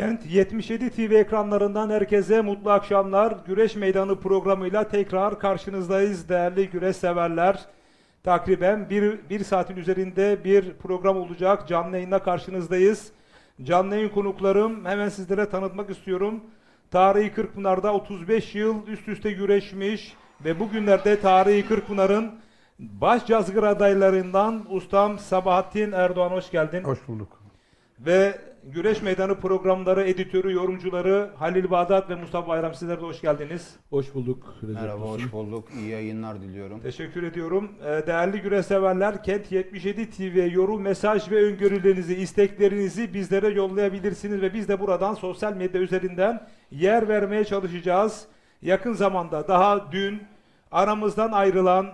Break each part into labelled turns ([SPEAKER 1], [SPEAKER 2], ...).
[SPEAKER 1] Kent 77 TV ekranlarından herkese mutlu akşamlar. Güreş Meydanı programıyla tekrar karşınızdayız değerli güreş severler. Takriben bir, bir saatin üzerinde bir program olacak. Canlı yayında karşınızdayız. Canlı yayın konuklarım hemen sizlere tanıtmak istiyorum. Tarihi Kırkpınar'da 35 yıl üst üste güreşmiş ve bugünlerde Tarihi Kırkpınar'ın baş cazgır adaylarından ustam Sabahattin Erdoğan hoş geldin.
[SPEAKER 2] Hoş bulduk.
[SPEAKER 1] Ve Güreş Meydanı programları, editörü, yorumcuları Halil Bağdat ve Mustafa Bayram sizler de hoş geldiniz.
[SPEAKER 2] Hoş bulduk. Recep
[SPEAKER 3] Merhaba,
[SPEAKER 2] Dursun.
[SPEAKER 3] hoş bulduk. İyi yayınlar diliyorum.
[SPEAKER 1] Teşekkür ediyorum. Ee, Değerli güreş severler, Kent 77 TV yorum, mesaj ve öngörülerinizi, isteklerinizi bizlere yollayabilirsiniz ve biz de buradan sosyal medya üzerinden yer vermeye çalışacağız. Yakın zamanda daha dün aramızdan ayrılan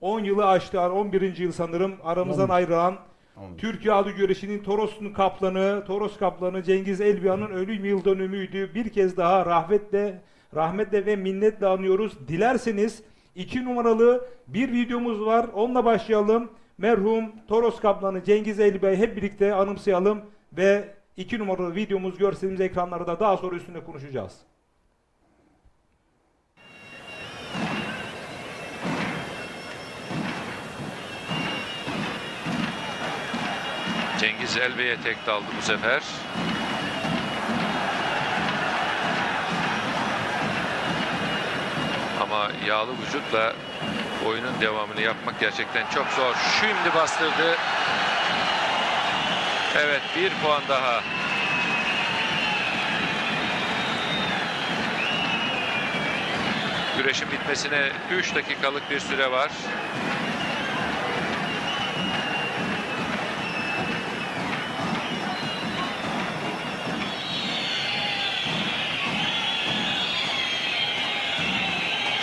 [SPEAKER 1] 10 yılı aştı, 11. yıl sanırım aramızdan ayrılan
[SPEAKER 3] 11.
[SPEAKER 1] Türkiye adı güreşinin Toros'un kaplanı, Toros kaplanı Cengiz Elbiyan'ın ölüm yıl dönümüydü. Bir kez daha rahmetle, rahmetle ve minnetle anıyoruz. Dilerseniz iki numaralı bir videomuz var. Onunla başlayalım. Merhum Toros kaplanı Cengiz Elbiya'yı hep birlikte anımsayalım ve iki numaralı videomuz görselimiz ekranlarda daha sonra üstünde konuşacağız.
[SPEAKER 4] Cengiz Elbey'e tek daldı bu sefer. Ama yağlı vücutla oyunun devamını yapmak gerçekten çok zor. Şimdi bastırdı. Evet bir puan daha. Güreşin bitmesine 3 dakikalık bir süre var.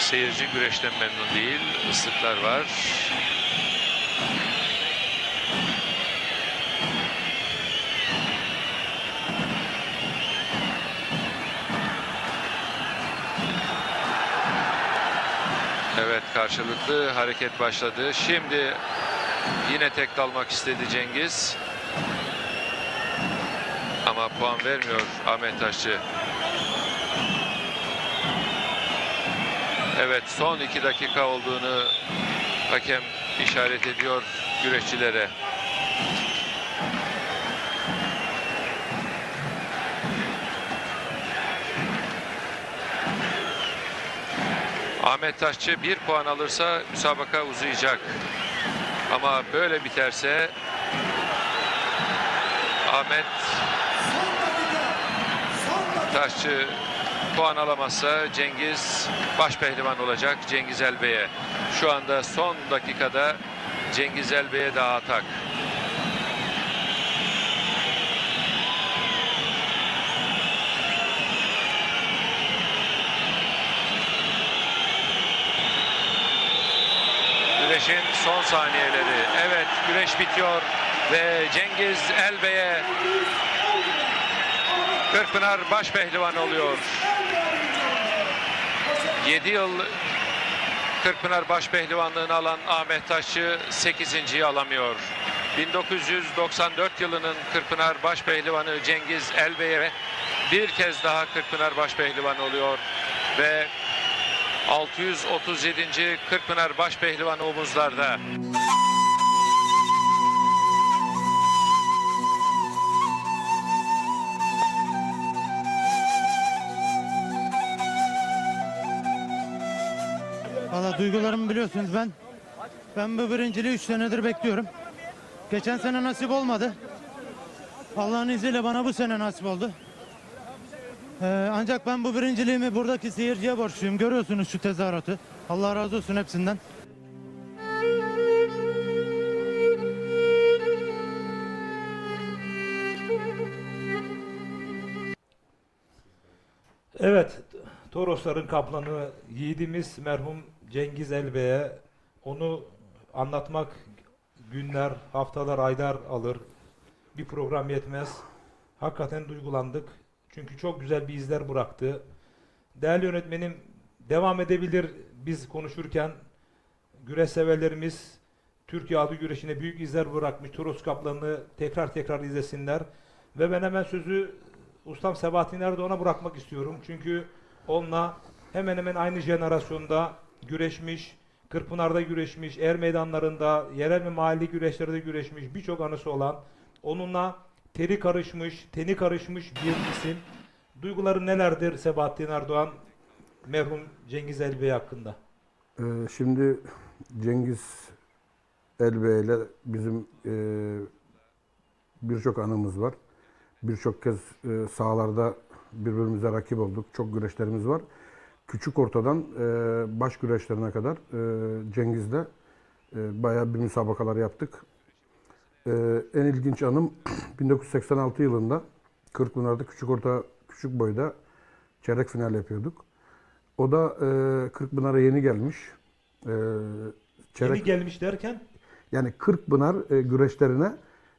[SPEAKER 4] Seyirci güreşten memnun değil. Islıklar var. Evet karşılıklı hareket başladı. Şimdi yine tek dalmak istedi Cengiz. Ama puan vermiyor Ahmet Taşçı. Evet son iki dakika olduğunu hakem işaret ediyor güreşçilere. Ahmet Taşçı bir puan alırsa müsabaka uzayacak. Ama böyle biterse Ahmet Taşçı puan alamazsa Cengiz baş pehlivan olacak Cengiz Elbey'e. Şu anda son dakikada Cengiz Elbey'e daha atak. Güreşin son saniyeleri. Evet güreş bitiyor ve Cengiz Elbey'e Kırkpınar baş pehlivan oluyor. 7 yıl Kırkpınar baş pehlivanlığını alan Ahmet Taşçı 8.yi alamıyor. 1994 yılının Kırkpınar baş pehlivanı Cengiz Elbey'e bir kez daha Kırkpınar baş pehlivan oluyor ve 637. Kırkpınar baş pehlivanı omuzlarda.
[SPEAKER 2] Duygularımı biliyorsunuz ben. Ben bu birinciliği 3 senedir bekliyorum. Geçen sene nasip olmadı. Allah'ın izniyle bana bu sene nasip oldu. Ee, ancak ben bu birinciliğimi buradaki seyirciye borçluyum. Görüyorsunuz şu tezahüratı. Allah razı olsun hepsinden.
[SPEAKER 1] Evet, Torosların kaplanı yiğidimiz merhum Cengiz Elbey'e onu anlatmak günler, haftalar, aylar alır. Bir program yetmez. Hakikaten duygulandık. Çünkü çok güzel bir izler bıraktı. Değerli yönetmenim devam edebilir biz konuşurken güreş severlerimiz Türkiye adı güreşine büyük izler bırakmış. Toros kaplanını tekrar tekrar izlesinler. Ve ben hemen sözü ustam Sebahattin Erdoğan'a bırakmak istiyorum. Çünkü onunla hemen hemen aynı jenerasyonda güreşmiş, Kırpınar'da güreşmiş, er meydanlarında, yerel ve mahalli güreşlerde güreşmiş, birçok anısı olan, onunla teri karışmış, teni karışmış bir isim. Duyguları nelerdir Sebahattin Erdoğan merhum Cengiz Elbey hakkında?
[SPEAKER 5] Ee, Şimdi Cengiz Elbey ile bizim e, birçok anımız var. Birçok kez e, sahalarda birbirimize rakip olduk. Çok güreşlerimiz var. Küçük ortadan e, baş güreşlerine kadar e, Cengiz'le e, bayağı bir müsabakalar yaptık. E, en ilginç anım 1986 yılında Kırkpınar'da küçük orta küçük boyda çeyrek final yapıyorduk. O da e, Kırkpınar'a yeni gelmiş. E, çeyrek,
[SPEAKER 1] Yeni gelmiş derken
[SPEAKER 5] yani Kırkpınar e, güreşlerine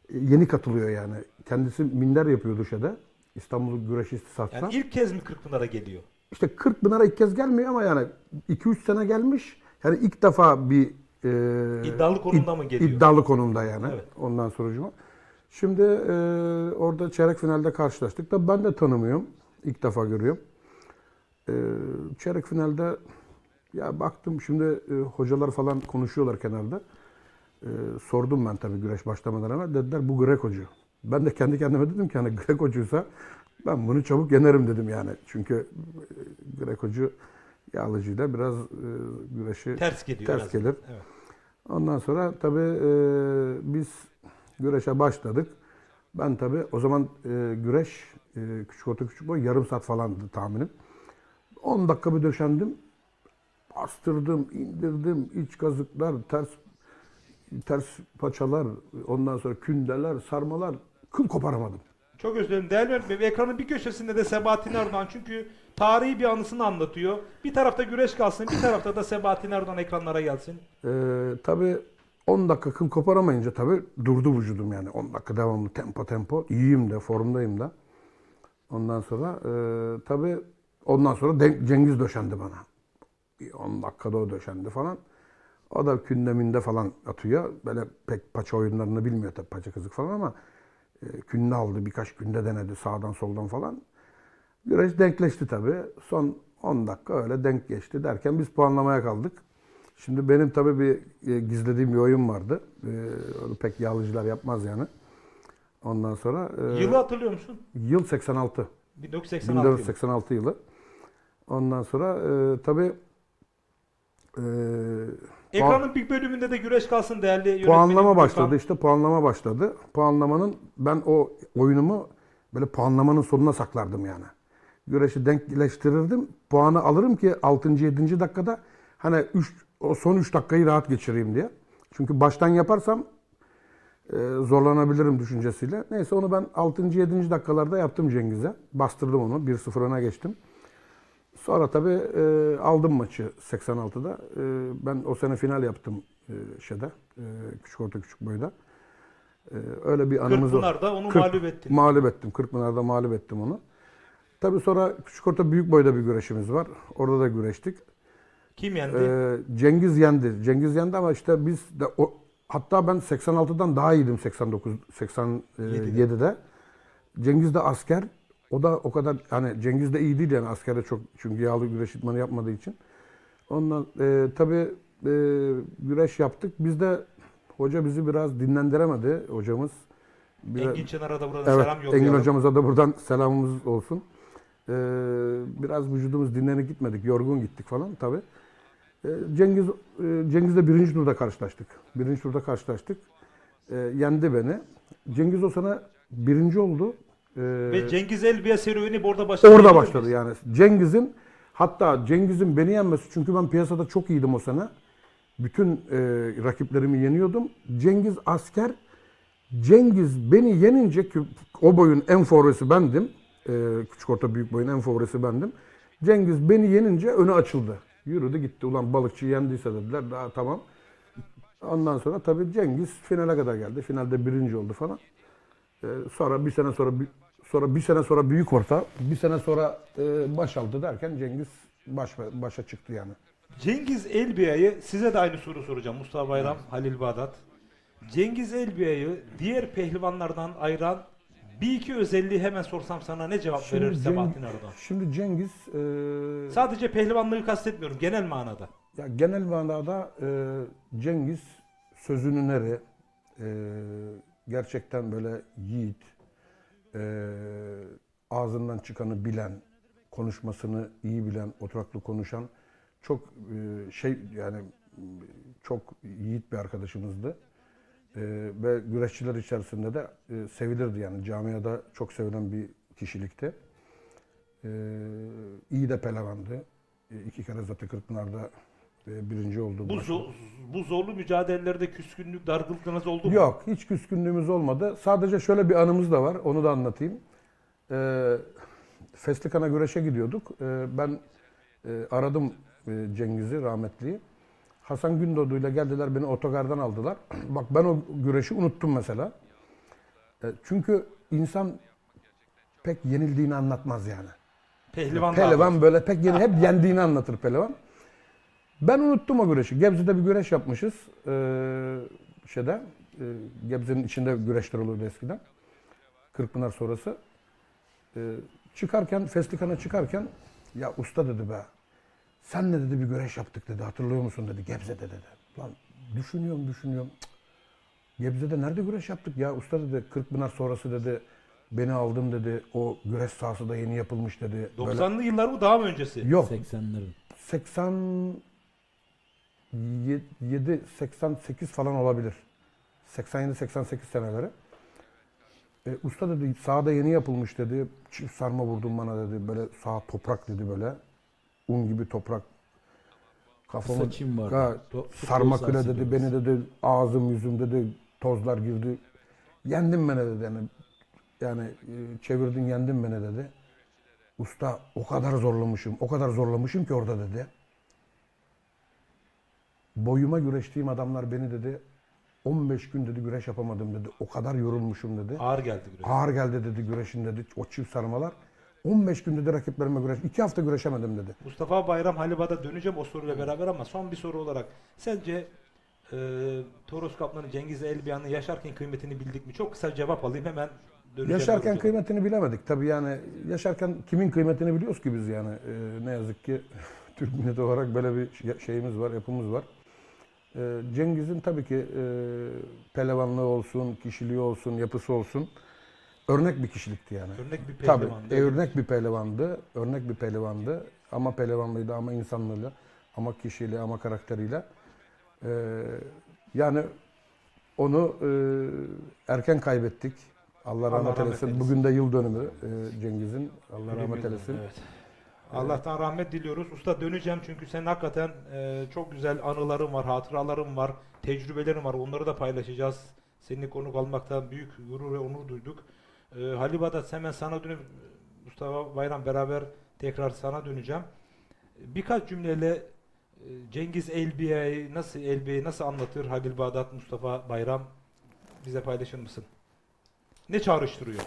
[SPEAKER 5] e, yeni katılıyor yani. Kendisi minder yapıyordu şeyde. İstanbul Güreş İstisat'ta.
[SPEAKER 1] yani ilk kez mi Kırkpınar'a geliyor?
[SPEAKER 5] İşte Kırkpınar'a ilk kez gelmiyor ama yani 2-3 sene gelmiş. Yani ilk defa bir e,
[SPEAKER 1] İddialı konumda mı geliyor?
[SPEAKER 5] İddialı konumda yani.
[SPEAKER 1] Evet.
[SPEAKER 5] Ondan sonucuma. Şimdi e, orada çeyrek finalde karşılaştık da ben de tanımıyorum. İlk defa görüyorum. E, çeyrek finalde ya baktım şimdi e, hocalar falan konuşuyorlar kenarda. E, sordum ben tabii güreş başlamadan ama dediler bu Grekocu. Ben de kendi kendime dedim ki hani Grekocuysa ben bunu çabuk yenerim dedim yani. Çünkü e, Grekocu yağlıcıyla biraz e, güreşi
[SPEAKER 1] Ters geliyor.
[SPEAKER 5] ters gelir.
[SPEAKER 1] Evet.
[SPEAKER 5] Ondan sonra tabii e, biz güreşe başladık. Ben tabii o zaman e, güreş e, küçük orta küçük boy yarım saat falandı tahminim. 10 dakika bir döşendim. Bastırdım, indirdim, iç kazıklar, ters ters paçalar, ondan sonra kündeler, sarmalar kıl koparamadım.
[SPEAKER 1] Çok özür dilerim. Değerli öğretmenim ekranın bir köşesinde de Sebahattin Erdoğan çünkü tarihi bir anısını anlatıyor. Bir tarafta güreş kalsın, bir tarafta da Sebahattin Erdoğan ekranlara gelsin.
[SPEAKER 5] Ee, tabii 10 dakika kıl koparamayınca tabii durdu vücudum yani. 10 dakika devamlı tempo tempo. İyiyim de, formdayım da. Ondan sonra e, tabii ondan sonra Cengiz döşendi bana. Bir 10 dakikada o döşendi falan. O da kündeminde falan atıyor. Böyle pek paça oyunlarını bilmiyor tabii paça kızık falan ama e, künde aldı. Birkaç günde denedi sağdan soldan falan. Güreş denkleşti tabii. Son 10 dakika öyle denk geçti derken biz puanlamaya kaldık. Şimdi benim tabii bir e, gizlediğim bir oyun vardı. E, onu pek yağlıcılar yapmaz yani. Ondan sonra e,
[SPEAKER 1] Yılı hatırlıyor musun?
[SPEAKER 5] yıl 86.
[SPEAKER 1] 1986 yılı.
[SPEAKER 5] 1986 yılı. Ondan sonra e, tabii e,
[SPEAKER 1] Ekranın bir bölümünde de güreş kalsın değerli yönetmenim.
[SPEAKER 5] puanlama başladı işte puanlama başladı. Puanlamanın ben o oyunumu böyle puanlamanın sonuna saklardım yani. Güreşi denkleştirirdim. Puanı alırım ki 6. 7. dakikada hani 3 o son 3 dakikayı rahat geçireyim diye. Çünkü baştan yaparsam e, zorlanabilirim düşüncesiyle. Neyse onu ben 6. 7. dakikalarda yaptım Cengiz'e. Bastırdım onu. 1-0 öne geçtim. Sonra tabii e, aldım maçı 86'da. E, ben o sene final yaptım e, şeyde. E, küçük orta küçük boyda. E, öyle bir anımız var.
[SPEAKER 1] Kırkpınar'da onu
[SPEAKER 5] Kırk-
[SPEAKER 1] mağlup ettin.
[SPEAKER 5] Mağlup ettim. Kırkpınar'da mağlup ettim onu. Tabii sonra küçük orta büyük boyda bir güreşimiz var. Orada da güreştik.
[SPEAKER 1] Kim yendi?
[SPEAKER 5] Ee, Cengiz yendi. Cengiz yendi ama işte biz de o hatta ben 86'dan daha iyiydim 89 87'de. Cengiz de asker. O da o kadar hani Cengiz de iyi değil yani askerde çok çünkü yağlı güreş idmanı yapmadığı için. Ondan e, tabii e, güreş yaptık. Biz de hoca bizi biraz dinlendiremedi hocamız. Biraz-
[SPEAKER 1] Engin Çınar'a da buradan
[SPEAKER 5] Evet,
[SPEAKER 1] selam yollayalım.
[SPEAKER 5] Engin hocamıza da buradan selamımız olsun. Ee, biraz vücudumuz dinlenip gitmedik, yorgun gittik falan tabii. Ee, Cengiz e, Cengiz'le birinci turda karşılaştık. Birinci turda karşılaştık. Ee, yendi beni. Cengiz o sene birinci oldu. Ee,
[SPEAKER 1] Ve Cengiz Elbiye serüveni burada başladı.
[SPEAKER 5] orada başladı yani. Cengiz'in hatta Cengiz'in beni yenmesi çünkü ben piyasada çok iyiydim o sene. Bütün e, rakiplerimi yeniyordum. Cengiz asker. Cengiz beni yenince ki o boyun en favorisi bendim. E, küçük orta büyük boyun en favorisi bendim. Cengiz beni yenince önü açıldı. Yürüdü gitti. Ulan balıkçı yendiyse dediler. Daha tamam. Ondan sonra tabii Cengiz finale kadar geldi. Finalde birinci oldu falan. Ee, sonra bir sene sonra bir- sonra bir sene sonra büyük orta, bir sene sonra e, baş aldı derken Cengiz baş başa çıktı yani.
[SPEAKER 1] Cengiz Elbiya'yı size de aynı soru soracağım. Mustafa Bayram, Halil Bağdat. Cengiz Elbiya'yı diğer pehlivanlardan ayıran bir iki özelliği hemen sorsam sana ne cevap verir Sebahattin Arı'dan?
[SPEAKER 5] Şimdi Cengiz e,
[SPEAKER 1] Sadece pehlivanlığı kastetmiyorum genel manada.
[SPEAKER 5] ya genel manada e, Cengiz sözünün eri e, gerçekten böyle yiğit e, ağzından çıkanı bilen konuşmasını iyi bilen oturaklı konuşan çok e, şey yani çok yiğit bir arkadaşımızdı. E, ve güreşçiler içerisinde de e, sevilirdi yani camiada çok sevilen bir kişilikti. E, iyi de pelevandı. E, iki kere zaten Kırkpınar'da birinci oldu.
[SPEAKER 1] Bu,
[SPEAKER 5] Başka-
[SPEAKER 1] zo- bu zorlu mücadelelerde küskünlük, dargınlığınız oldu mu?
[SPEAKER 5] Yok, hiç küskünlüğümüz olmadı. Sadece şöyle bir anımız da var, onu da anlatayım. Ee, Festikan'a güreşe gidiyorduk. Ee, ben e, aradım e, Cengiz'i, rahmetliyi. Hasan Gündoğdu ile geldiler, beni otogardan aldılar. Bak ben o güreşi unuttum mesela. E, çünkü insan pek yenildiğini anlatmaz yani.
[SPEAKER 1] Pehlivan
[SPEAKER 5] Pelevan böyle pek yeni, hep yendiğini anlatır pelevan. Ben unuttum o güreşi. Gebze'de bir güreş yapmışız. Ee, şeyde, e, Gebze'nin içinde güreşler oluyordu eskiden. Kırkpınar sonrası. Ee, çıkarken, Festikan'a çıkarken ya usta dedi be sen ne dedi bir güreş yaptık dedi hatırlıyor musun dedi Gebze'de dedi. Lan düşünüyorum düşünüyorum. Cık. Gebze'de nerede güreş yaptık ya usta dedi Kırkpınar sonrası dedi beni aldın dedi o güreş sahası da yeni yapılmış dedi. Böyle-
[SPEAKER 1] 90'lı yıllar mı daha mı öncesi?
[SPEAKER 5] Yok
[SPEAKER 6] 80'lerin.
[SPEAKER 5] 87 88 falan olabilir. 87 88 seneleri. E, usta dedi sahada yeni yapılmış dedi. Çift sarma vurdun bana dedi. Böyle sağ toprak dedi böyle. Un gibi toprak. Kafamı
[SPEAKER 6] Saçım To- futbol
[SPEAKER 5] sarma
[SPEAKER 6] sahası
[SPEAKER 5] dedi. Beni dedi ağzım yüzüm dedi. Tozlar girdi. Yendin beni dedi. Yani, yani e, çevirdin yendin beni dedi. Usta o kadar zorlamışım. O kadar zorlamışım ki orada dedi. Boyuma güreştiğim adamlar beni dedi 15 gün dedi güreş yapamadım dedi. O kadar yorulmuşum dedi.
[SPEAKER 1] Ağır geldi güreş.
[SPEAKER 5] Ağır geldi dedi güreşin dedi. O çift sarmalar. 15 gün dedi rakiplerime güreş. 2 hafta güreşemedim dedi.
[SPEAKER 1] Mustafa Bayram Haliba'da döneceğim o soruyla beraber ama son bir soru olarak sence e, Toros Kaplanı Cengiz Elbiyan'ı yaşarken kıymetini bildik mi? Çok kısa cevap alayım hemen döneceğim
[SPEAKER 5] Yaşarken kıymetini bilemedik. Tabii yani yaşarken kimin kıymetini biliyoruz ki biz yani. Ee, ne yazık ki Türk milleti olarak böyle bir şey- şeyimiz var, yapımız var. Ee, Cengiz'in tabii ki e, pelevanlığı olsun, kişiliği olsun, yapısı olsun. Örnek bir kişilikti yani.
[SPEAKER 1] Örnek bir
[SPEAKER 5] Tabii,
[SPEAKER 1] pehlivan.
[SPEAKER 5] e, örnek bir pehlivandı. Örnek bir pehlivandı. Ama pehlivanlıydı, ama insanlığıyla, ama kişiliği, ama karakteriyle. Ee, yani onu e, erken kaybettik. Allah
[SPEAKER 1] Allah
[SPEAKER 5] rahmet eylesin. Bugün de yıl dönümü e, Cengiz'in. Allah rahmet eylesin.
[SPEAKER 1] Evet. Allah'tan rahmet diliyoruz. Usta döneceğim çünkü senin hakikaten e, çok güzel anıların var, hatıraların var, tecrübelerin var. Onları da paylaşacağız. Seninle konuk almaktan büyük gurur ve onur duyduk. E, Halil Bağdat hemen sana dönüp Mustafa Bayram beraber tekrar sana döneceğim. Birkaç cümleyle e, Cengiz Elbiye'yi nasıl Elbiye'yi nasıl anlatır Halil Bağdat, Mustafa Bayram bize paylaşır mısın? Ne çağrıştırıyor?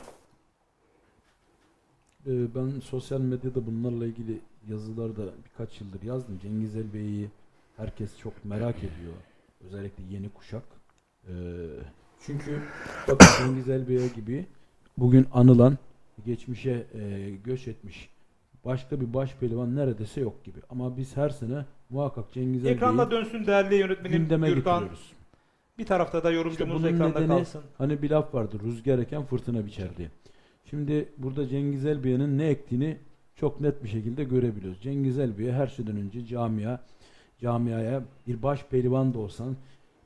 [SPEAKER 6] Ee, Ben sosyal medyada bunlarla ilgili yazılarda birkaç yıldır yazdım. Cengiz Elbey'i herkes çok merak ediyor. Özellikle yeni kuşak. Ee, Çünkü bakın Cengiz Elbey gibi bugün anılan, geçmişe e, göç etmiş başka bir baş pehlivan neredeyse yok gibi. Ama biz her sene muhakkak Cengiz
[SPEAKER 1] Ekranda
[SPEAKER 6] Elbey'i
[SPEAKER 1] dönsün değerli yönetmenim
[SPEAKER 6] gündeme
[SPEAKER 1] Gürkan.
[SPEAKER 6] getiriyoruz.
[SPEAKER 1] Bir tarafta da yorumcumuz
[SPEAKER 6] İşte bunun
[SPEAKER 1] ekranda
[SPEAKER 6] nedeni-
[SPEAKER 1] kalsın.
[SPEAKER 6] Hani bir laf vardır rüzgar eken fırtına biçer diye. Şimdi burada Cengiz Elbey'in ne ektiğini çok net bir şekilde görebiliyoruz. Cengiz Elbey'e her şeyden önce camia, camiaya bir baş pehlivan da olsan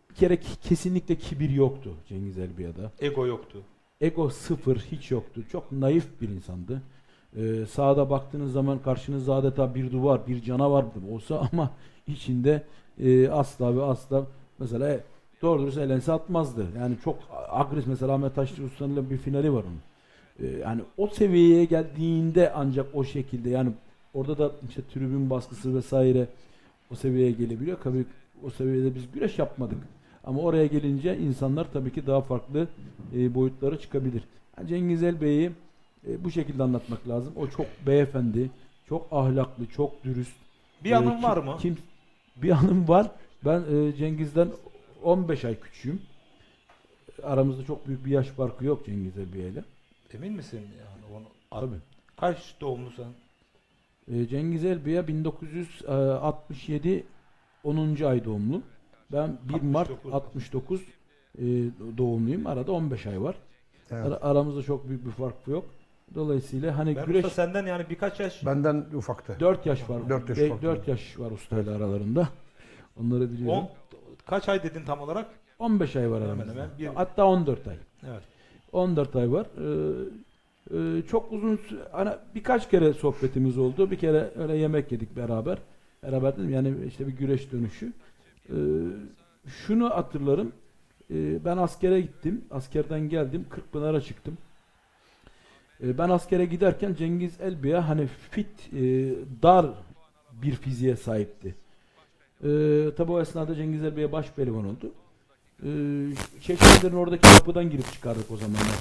[SPEAKER 6] bir kere kesinlikle kibir yoktu Cengiz Elbey'de.
[SPEAKER 1] Ego yoktu.
[SPEAKER 6] Ego sıfır hiç yoktu. Çok naif bir insandı. Ee, sağda baktığınız zaman karşınızda adeta bir duvar, bir canavar olsa ama içinde e, asla ve asla mesela doğru dürüst elense atmazdı. Yani çok agresif mesela Ahmet Taşçı Usta'nın bir finali var onun. Ee, yani o seviyeye geldiğinde ancak o şekilde yani orada da işte tribün baskısı vesaire o seviyeye gelebiliyor. Tabii o seviyede biz güreş yapmadık. Ama oraya gelince insanlar tabii ki daha farklı e, boyutlara çıkabilir. Yani Cengiz Elbey'i e, bu şekilde anlatmak lazım. O çok beyefendi, çok ahlaklı, çok dürüst.
[SPEAKER 1] Bir
[SPEAKER 6] E,
[SPEAKER 1] anın
[SPEAKER 6] kim-
[SPEAKER 1] var mı?
[SPEAKER 6] Kim, bir anım var. Ben e, Cengiz'den 15 ay küçüğüm. Aramızda çok büyük bir yaş farkı yok Cengiz Elbey ile.
[SPEAKER 1] Emin misin? Yani onu,
[SPEAKER 6] Tabii.
[SPEAKER 1] Kaç doğumlusun?
[SPEAKER 6] E, Cengiz Elbey'e 1967 10. ay doğumlu. Ben 1 Mart
[SPEAKER 1] 69.
[SPEAKER 6] 69 e, doğumluyum. Arada 15 ay var.
[SPEAKER 5] Evet.
[SPEAKER 6] Ara- aramızda çok büyük bir fark yok. Dolayısıyla hani
[SPEAKER 1] Ben
[SPEAKER 6] güreş
[SPEAKER 1] usta senden yani birkaç yaş
[SPEAKER 5] Benden ufaktı.
[SPEAKER 6] 4 yaş var.
[SPEAKER 5] Dört yaş
[SPEAKER 6] Be-
[SPEAKER 5] fark
[SPEAKER 6] dört
[SPEAKER 5] var.
[SPEAKER 6] yaş var ustayla aralarında. Onları biliyorum.
[SPEAKER 1] on, kaç ay dedin tam olarak?
[SPEAKER 6] 15 ay var
[SPEAKER 1] Hemen
[SPEAKER 6] aramızda.
[SPEAKER 1] hemen bir-
[SPEAKER 6] Hatta 14 ay.
[SPEAKER 1] Evet.
[SPEAKER 6] 14 ay var. Ee, e, çok uzun hani birkaç kere sohbetimiz oldu. Bir kere öyle yemek yedik beraber. Beraber dedim yani işte bir güreş dönüşü. Ee, şunu hatırlarım. Ee, ben askere gittim. Askerden geldim. Kırkpınar'a çıktım. Ee, ben askere giderken Cengiz Elbey'e hani fit, e, dar bir fiziğe sahipti. Ee, tabi o esnada Cengiz Elbey'e baş pehlivan oldu. Ee, Çeşmelerin oradaki kapıdan girip çıkardık o zamanlar.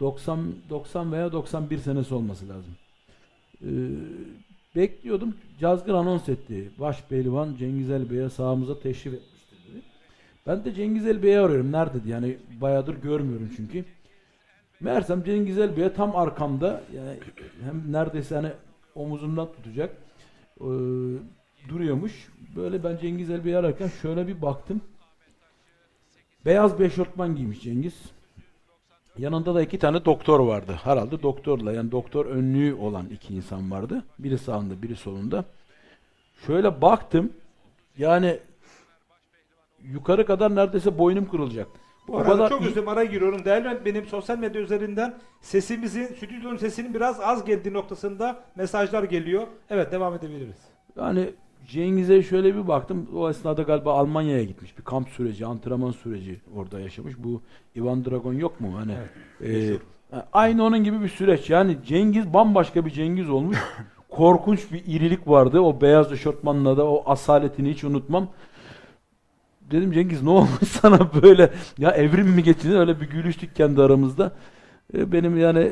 [SPEAKER 6] 90 90 veya 91 senesi olması lazım. Ee, bekliyordum. Cazgır anons etti. Baş pehlivan Cengiz Elbey'e sahamıza teşrif etmiştir dedi. Ben de Cengiz Elbey'i arıyorum. Nerededir? Yani bayağıdır görmüyorum çünkü. Meğersem Cengiz Elbey'e tam arkamda yani hem neredeyse hani omuzumdan tutacak ee, duruyormuş. Böyle ben Cengiz Elbey'i ararken şöyle bir baktım. Beyaz bir eşortman giymiş Cengiz. Yanında da iki tane doktor vardı. Herhalde doktorla yani doktor önlüğü olan iki insan vardı. Biri sağında biri solunda. Şöyle baktım. Yani yukarı kadar neredeyse boynum kırılacak.
[SPEAKER 1] Bu
[SPEAKER 6] O
[SPEAKER 1] arada
[SPEAKER 6] kadar
[SPEAKER 1] çok özür araya giriyorum. Değerli benim sosyal medya üzerinden sesimizin, stüdyonun sesinin biraz az geldiği noktasında mesajlar geliyor. Evet devam edebiliriz.
[SPEAKER 6] Yani Cengiz'e şöyle bir baktım. O esnada galiba Almanya'ya gitmiş. Bir kamp süreci, antrenman süreci orada yaşamış. Bu Ivan Dragon yok mu? Hani e, ha, aynı onun gibi bir süreç. Yani Cengiz bambaşka bir Cengiz olmuş. Korkunç bir irilik vardı. O beyaz eşortmanla da o asaletini hiç unutmam. Dedim Cengiz ne olmuş sana böyle? Ya evrim mi geçti? Öyle bir gülüştük kendi aramızda. E, Benim yani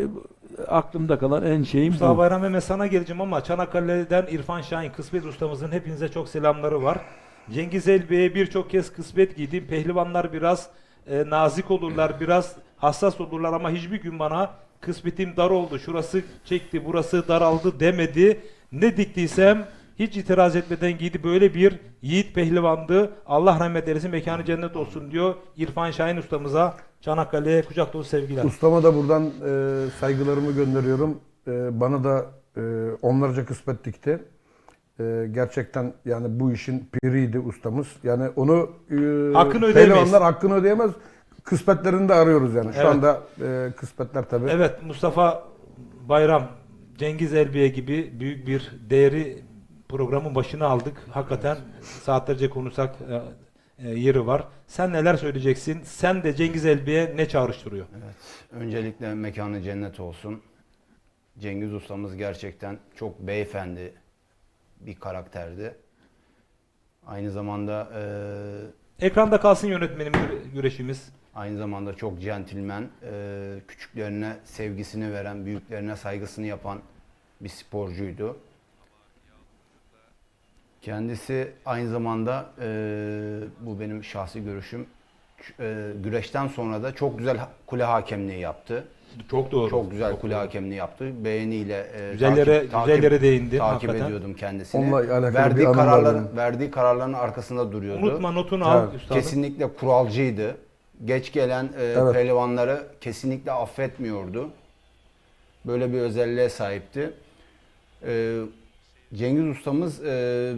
[SPEAKER 6] aklımda kalan en şeyim
[SPEAKER 1] Mustafa
[SPEAKER 6] bu.
[SPEAKER 1] Bayram Mehmet sana geleceğim ama Çanakkale'den İrfan Şahin kısmet ustamızın hepinize çok selamları var. Cengiz Elbey'e birçok kez kısmet giydim. Pehlivanlar biraz e, nazik olurlar, biraz hassas olurlar ama hiçbir gün bana kısmetim dar oldu, şurası çekti, burası daraldı demedi. Ne diktiysem hiç itiraz etmeden giydi. Böyle bir yiğit pehlivandı. Allah rahmet eylesin, mekanı cennet olsun diyor İrfan Şahin ustamıza. Çanakkale'ye kucak dolu sevgiler.
[SPEAKER 5] Ustama da buradan e, saygılarımı gönderiyorum. E, bana da e, onlarca kısmet dikti. E, gerçekten yani bu işin piriydi ustamız. Yani onu e,
[SPEAKER 1] Hakkını ödeyemeyiz.
[SPEAKER 5] pehlivanlar hakkını ödeyemez. Kısmetlerini de arıyoruz yani. Şu
[SPEAKER 1] Evet.
[SPEAKER 5] anda e, kısmetler tabii.
[SPEAKER 1] Evet Mustafa Bayram, Cengiz Elbiye gibi büyük bir değeri programın başına aldık. Hakikaten saatlerce konuşsak e, e, yeri var. Sen neler söyleyeceksin? Sen de Cengiz Elbiye ne çağrıştırıyor?
[SPEAKER 3] Öncelikle mekanı cennet olsun. Cengiz ustamız gerçekten çok beyefendi bir karakterdi. Aynı zamanda e,
[SPEAKER 1] Ekranda kalsın yönetmenim güre- güreşimiz.
[SPEAKER 3] aynı zamanda çok centilmen, e, küçüklerine sevgisini veren, büyüklerine saygısını yapan bir sporcuydu. Kendisi aynı zamanda e, bu benim şahsi görüşüm. e, güreşten sonra da çok güzel kule hakemliği yaptı.
[SPEAKER 1] Çok doğru.
[SPEAKER 3] Çok güzel
[SPEAKER 1] Çok
[SPEAKER 3] kule
[SPEAKER 1] doğru.
[SPEAKER 3] hakemliği yaptı. Beğeniyle e,
[SPEAKER 1] Güzellere, güzellere değindi.
[SPEAKER 3] takip
[SPEAKER 1] hakikaten.
[SPEAKER 3] ediyordum kendisini.
[SPEAKER 5] Onunla alakalı
[SPEAKER 3] verdiği kararların verdiği kararların arkasında duruyordu.
[SPEAKER 1] Unutma notunu al
[SPEAKER 5] Evet,
[SPEAKER 1] üstadım.
[SPEAKER 3] Kesinlikle kuralcıydı. Geç gelen e,
[SPEAKER 5] Evet.
[SPEAKER 3] pehlivanları kesinlikle affetmiyordu. Böyle bir özelliğe sahipti. E, Cengiz ustamız e,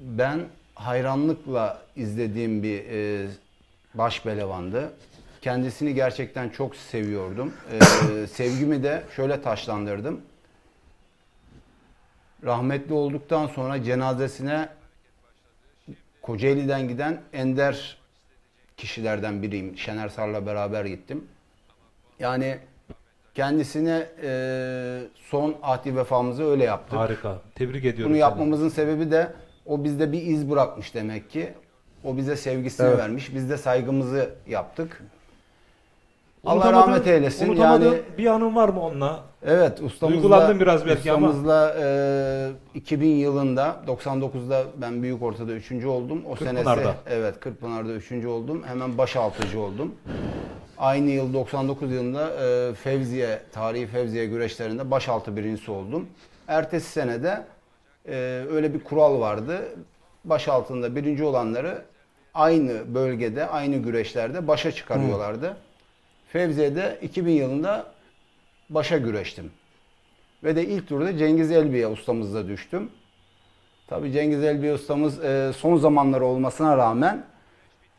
[SPEAKER 3] ben hayranlıkla izlediğim bir e, baş pehlivandı. Kendisini gerçekten çok seviyordum. E, sevgimi de şöyle taşlandırdım. Rahmetli olduktan sonra cenazesine Kocaeli'den giden ender kişilerden biriyim. Şener Sar'la beraber gittim. Yani kendisine e, son ahdi vefamızı öyle yaptık.
[SPEAKER 1] Harika. Tebrik ediyorum.
[SPEAKER 3] Bunu
[SPEAKER 1] seni.
[SPEAKER 3] yapmamızın sebebi de o bizde bir iz bırakmış demek ki. O bize sevgisini
[SPEAKER 5] Evet.
[SPEAKER 3] vermiş. Biz de saygımızı yaptık. Allah
[SPEAKER 1] Unutamadığın-
[SPEAKER 3] rahmet eylesin.
[SPEAKER 1] unutamadığın
[SPEAKER 3] Yani
[SPEAKER 1] bir anın var mı onunla?
[SPEAKER 3] Evet ustamızla,
[SPEAKER 1] Duygulandın biraz belki ama.
[SPEAKER 3] ustamızla e, 2000 yılında 99'da ben büyük ortada 3. oldum. O
[SPEAKER 1] Kırkpınar'da.
[SPEAKER 3] senesi evet Kırkpınar'da 3. oldum. Hemen baş altıcı oldum. Aynı yıl 99 yılında e, Fevziye, tarihi Fevziye güreşlerinde başaltı birincisi oldum. Ertesi senede e, öyle bir kural vardı. Başaltında birinci olanları aynı bölgede, aynı güreşlerde başa çıkarıyorlardı. Fevziye'de 2000 yılında başa güreştim. Ve de ilk turda Cengiz Elbiye ustamızla düştüm. Tabii Cengiz Elbiye ustamız e, son zamanları olmasına rağmen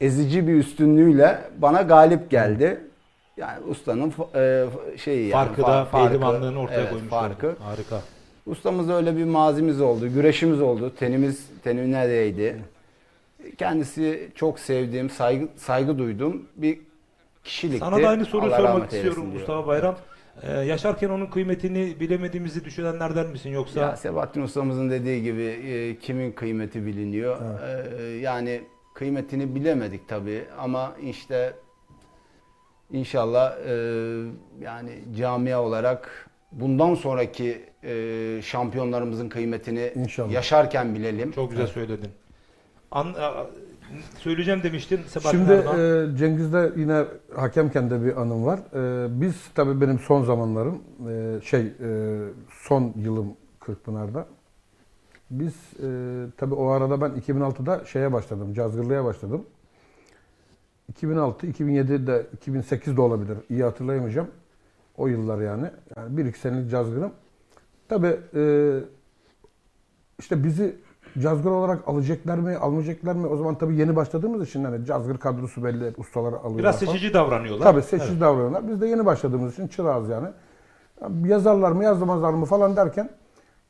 [SPEAKER 3] ezici bir üstünlüğüyle bana galip geldi. Yani ustanın fa- e, şeyi yani
[SPEAKER 1] Farkı
[SPEAKER 3] fa-
[SPEAKER 1] da
[SPEAKER 3] farkı,
[SPEAKER 1] pehlivanlığını ortaya
[SPEAKER 3] evet,
[SPEAKER 1] koymuş.
[SPEAKER 3] Farkı.
[SPEAKER 1] oldu. Harika.
[SPEAKER 3] Ustamızda öyle bir mazimiz oldu, güreşimiz oldu. Tenimiz tenine değdi. Kendisi çok sevdiğim, saygı saygı duyduğum bir kişilikti.
[SPEAKER 1] Sana da aynı soruyu
[SPEAKER 3] Allah
[SPEAKER 1] sormak
[SPEAKER 3] rahmet eylesin
[SPEAKER 1] istiyorum
[SPEAKER 3] diyorum.
[SPEAKER 1] Mustafa Bayram. Ee, yaşarken onun kıymetini bilemediğimizi düşünenlerden misin yoksa?
[SPEAKER 3] Ya Sebahattin ustamızın dediği gibi e, kimin kıymeti biliniyor. E, yani kıymetini bilemedik tabii ama işte inşallah e, yani camia olarak bundan sonraki e, şampiyonlarımızın kıymetini
[SPEAKER 5] İnşallah.
[SPEAKER 3] yaşarken bilelim.
[SPEAKER 1] Çok güzel söyledin. An, a- söyleyeceğim demiştin Sebahattin
[SPEAKER 5] Şimdi
[SPEAKER 1] Erdoğan.
[SPEAKER 5] e, Cengiz'de yine hakemken de bir anım var. E, biz tabii benim son zamanlarım e, şey e, son yılım Kırkpınar'da. Biz e, tabii o arada ben 2006'da şeye başladım, cazgırlığa başladım. 2006, 2007'de, 2008'de olabilir. İyi hatırlayamayacağım. O yıllar yani. Yani bir iki senelik cazgırım. Tabii e, işte bizi cazgır olarak alacaklar mı, almayacaklar mı? O zaman tabii yeni başladığımız için hani cazgır kadrosu belli, ustaları alıyorlar
[SPEAKER 1] Biraz
[SPEAKER 5] falan.
[SPEAKER 1] seçici davranıyorlar.
[SPEAKER 5] Tabii seçici davranıyorlar. Biz de yeni başladığımız için çırağız yani. Yazarlar mı yazmazlar mı falan derken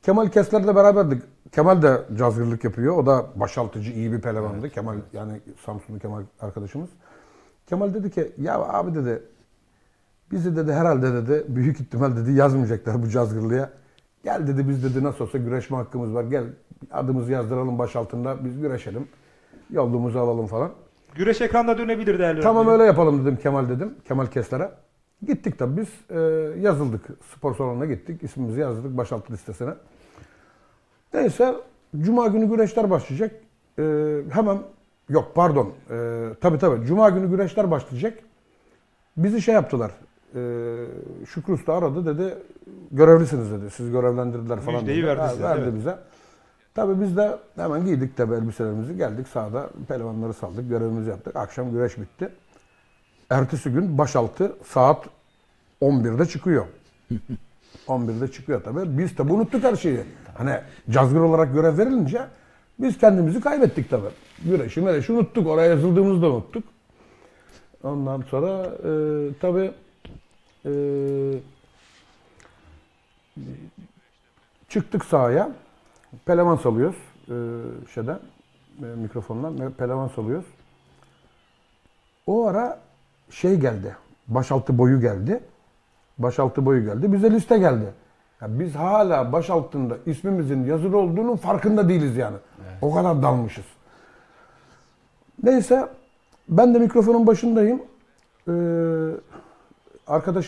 [SPEAKER 5] Kemal Kesler'le beraberdik. Kemal de cazgırlık yapıyor. O da başaltıcı iyi bir pelevandı. Kemal yani Samsunlu Kemal arkadaşımız. Kemal dedi ki ya abi dedi bizi dedi herhalde dedi büyük ihtimal dedi yazmayacaklar bu cazgırlığa. Gel dedi biz dedi nasıl olsa güreşme hakkımız var. Gel adımızı yazdıralım baş altında biz güreşelim. Yolumuzu alalım falan.
[SPEAKER 1] Güreş ekranda dönebilir değerli
[SPEAKER 5] Tamam öyle yapalım dedim Kemal dedim. Kemal Kesler'e. Gittik tabii biz e, yazıldık. Spor salonuna gittik. İsmimizi yazdırdık başaltı listesine. Neyse Cuma günü güreşler başlayacak. E, hemen Yok pardon. Ee, tabii tabii. Cuma günü güreşler başlayacak. Bizi şey yaptılar. Ee, Şükrü Usta aradı dedi. Görevlisiniz dedi. Siz görevlendirdiler falan
[SPEAKER 1] Müjdeyi
[SPEAKER 5] dedi.
[SPEAKER 1] verdi
[SPEAKER 5] Ha,
[SPEAKER 1] size,
[SPEAKER 5] verdi
[SPEAKER 1] evet.
[SPEAKER 5] bize. Tabii biz de hemen giydik tabii elbiselerimizi. Geldik sahada pehlivanları saldık. Görevimizi yaptık. Akşam güreş bitti. Ertesi gün başaltı saat 11'de çıkıyor. 11'de çıkıyor tabii. Biz tabii unuttuk her şeyi. Hani cazgır olarak görev verilince biz kendimizi kaybettik tabii. Güreşi mereşi unuttuk. Oraya yazıldığımızı da unuttuk. Ondan sonra e, tabii e, çıktık sahaya. Pelevan salıyoruz. E, şeyden e, mikrofondan pelevan salıyoruz. O ara şey geldi. Başaltı boyu geldi. Başaltı boyu geldi. Bize liste geldi. Ya biz hala başaltında ismimizin yazılı olduğunun farkında değiliz yani. O kadar dalmışız. Neyse ben de mikrofonun başındayım. Ee, arkadaşın